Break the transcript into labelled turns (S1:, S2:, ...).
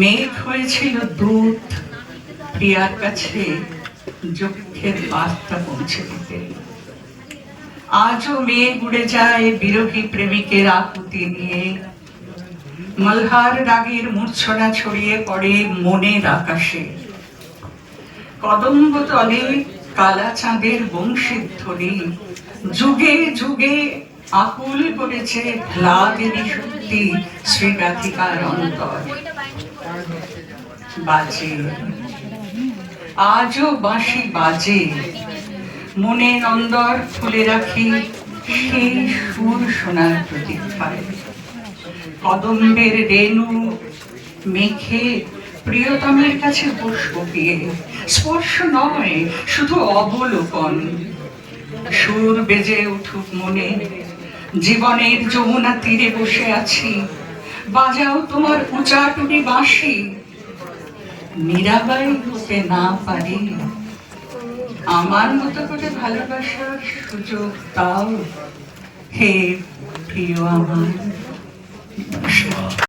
S1: মেঘ হয়েছিল দূত প্রিয়ার কাছে যক্ষের বার্তা পৌঁছে দিতে। আজও মেঘ উড়ে যায় বিরোহী প্রেমিকের আকুতি নিয়ে। মলহার রাগের মূর্ছনা ছড়িয়ে পড়ে মনের আকাশে। কদম্ব তলে কালা চাঁদের বংশীর ধ্বনি। যুগে যুগে আকুল করেছে হ্লাদেরই শক্তি শ্রীরাধিকার অন্তর। বাজে। আজও বাঁশি বাজে। মনে নন্দর খুলে রাখি সেই সুর শোনার প্রতীক্ষায়। কদম্বের রেণু মেখে প্রিয়তমের কাছে বসব গিয়ে স্পর্শ নয়, শুধু অবলোকন। সুর বেজে উঠুক মনে জীবনের যমুনা তীরে বসে আছি। বাজাও তোমার উচাটুনি বাঁশি। মীরাবাই হতে না পারি। আমার মতো করে ভালোবাসার সুযোগ তাও হে প্রিয় আমার।